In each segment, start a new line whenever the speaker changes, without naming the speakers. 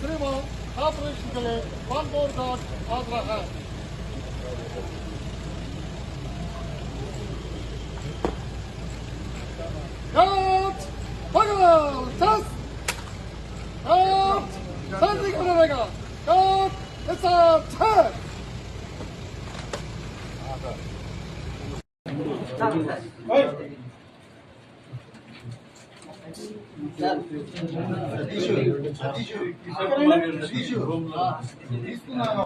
श्रीमान ऑपरेशन के लिए वन बोर्ड गार्ड आगरा है チャンスあー三塁から
ない
か
あーレッツーチャンスはい తీసుకున్నాను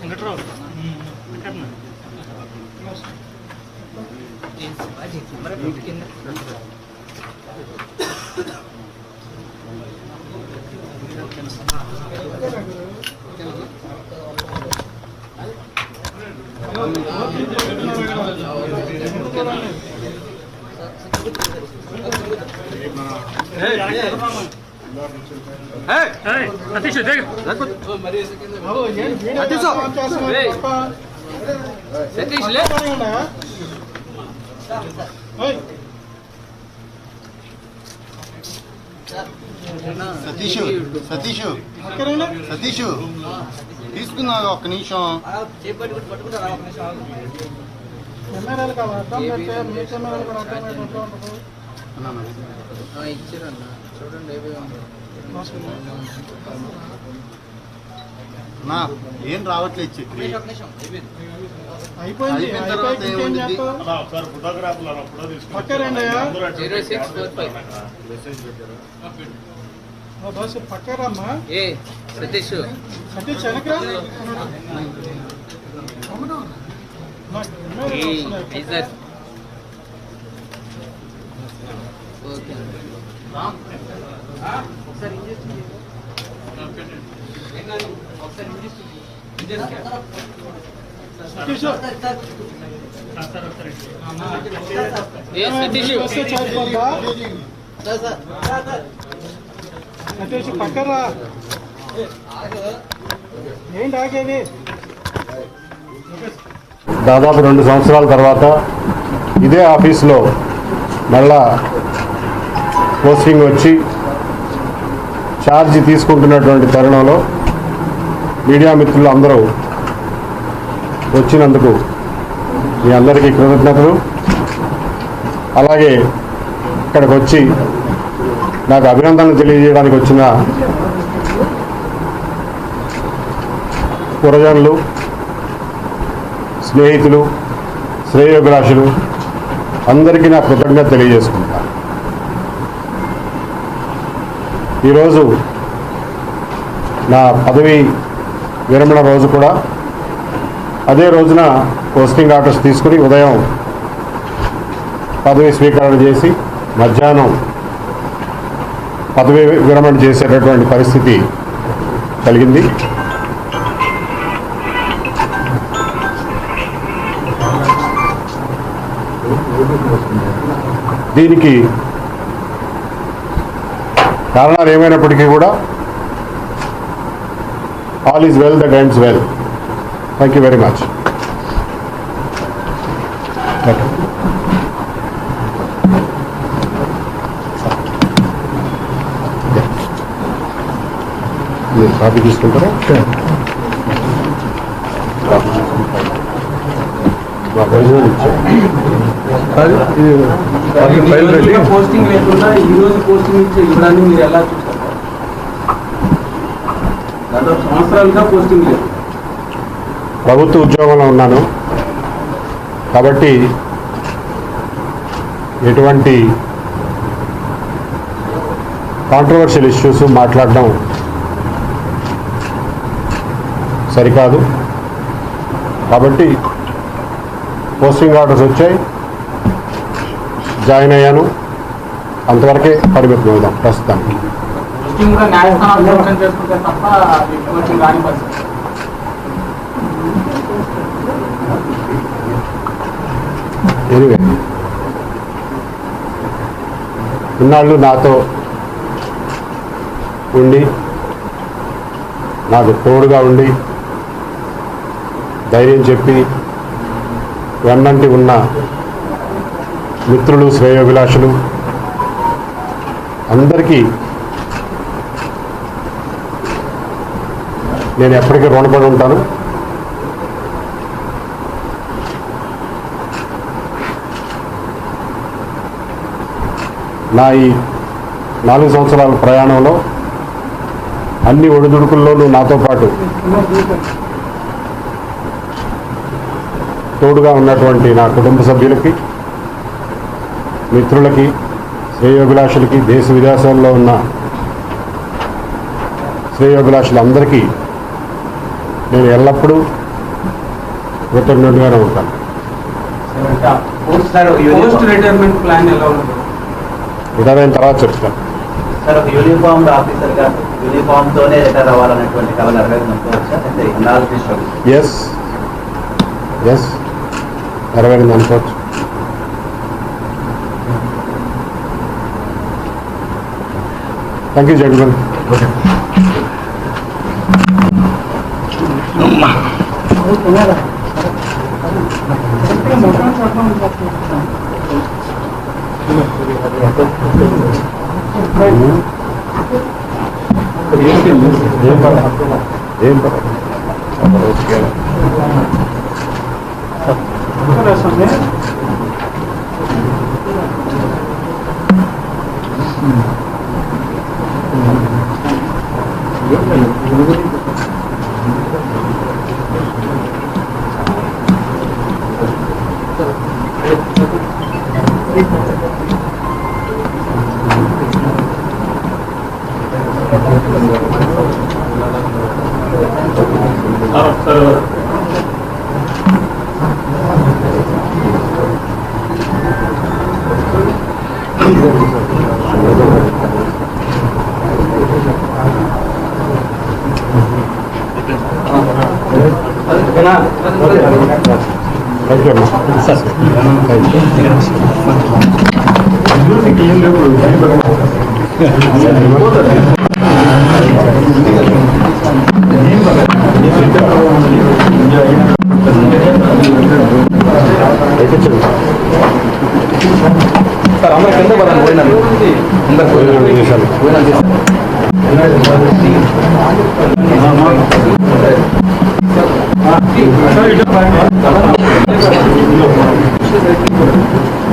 వెంకట్రావు వెంకట్న ఏయ్, సతీష్ దేగ
సతీష్ సతీష్ సతీష్ తీసుకున్నా ఒక్క నిమిషం
కెమెరాలు కావాలి అర్థం మీ కెమెరాలు కూడా
అన్నా, అన్నా ఏం రావట్లేదు చెప్పి
అయిపోయింది.
ఒకసారి ఫోటోగ్రాఫ్లో ఫోటో మెసేజ్ పెట్టారు?
ఏ సతీష్.
సతీష్ వెనకరా కెమెరాలు వస్తున్నాయి. సతీష్
ఏ
పక్కరా ఏంటి ఆగేది
దాదాపు రెండు సంవత్సరాల తర్వాత ఇదే ఆఫీస్లో మళ్ళా పోస్టింగ్ వచ్చి ఛార్జ్ తీసుకుంటున్నటువంటి తరుణంలో మీడియా మిత్రులు అందరూ వచ్చినందుకు మీ అందరికీ కృతజ్ఞతలు. అలాగే ఇక్కడికి వచ్చి నాకు అభినందనలు తెలియజేయడానికి వచ్చిన పురజనులు స్నేహితులు శ్రేయోభిలాషులు అందరికీ నా కృతజ్ఞత తెలియజేసుకుంటా ఈరోజు నా పదవి విరమణ రోజు కూడా. అదే రోజున పోస్టింగ్ ఆర్డర్స్ తీసుకుని ఉదయం పదవి స్వీకరణ చేసి మధ్యాహ్నం పదవి విరమణ చేసేటటువంటి పరిస్థితి కలిగింది. దీనికి కారణాలు ఏమైనప్పటికీ కూడా all is well that ends well thank you very much మీరు కాపీ తీసుకుంటారా ఒరిజినల్ ఇచ్చారు
పోస్టింగ్ లేకుండా ఈ రోజు పోస్టింగ్ ఇచ్చే ఇవ్వడాన్ని మీరు ఎలా చూస్తారు? దాదాపు సంవత్సరాలుగా పోస్టింగ్ లేదు.
ప్రభుత్వ ఉద్యోగంలో ఉన్నాను. కాబట్టి ఎటువంటి కాంట్రవర్షియల్ ఇష్యూస్ మాట్లాడడం సరికాదు. కాబట్టి పోస్టింగ్ ఆర్డర్స్ వచ్చాయి. జాయిన్ అయ్యాను. అంతవరకే పరిమితం అవుదాం ప్రస్తుతానికి ఎనివే ఇన్నాళ్ళు నాతో ఉండి నాకు తోడుగా ఉండి ధైర్యం చెప్పి వెన్నంటి ఉన్న మిత్రులు శ్రేయోభిలాషులు అందరికీ నేను ఎప్పటికీ రుణపడి ఉంటాను. నా ఈ నాలుగు సంవత్సరాల ప్రయాణంలో అన్ని ఒడిదుడుకుల్లోనూ నాతో పాటు తోడుగా ఉన్నటువంటి నా కుటుంబ సభ్యులకి మిత్రులకి శ్రేయోభిలాషులకి దేశ విదేశాల్లో ఉన్న శ్రేయోభిలాషులందరికీ నేను ఎల్లప్పుడూ కృతజ్ఞుడిగానే ఉంటాను
పోస్ట్ రిటైర్మెంట్ ప్లాన్ ఎలా ఉంది
ఇదైన తర్వాత చెప్తాను.
సార్ ఒక యూనిఫామ్ ఆఫీసర్గా యూనిఫామ్ తోనే రిటైర్ అవ్వాలనేటువంటి కవలు అరవై అనుకోవచ్చా అంటే అనాలిసిస్
ఎస్ ఎస్ నెరవేరింది అనుకోవచ్చు. థ్యాంక్ యూ జెంట్మెన్ ఏం పర్వాలేదు ఏం పర్వాలేదు థ్యాంక్ యూ అమ్మా థ్యాంక్ యూ ఎక్కించండి భోజనం చేశాను
సార్ Thank you.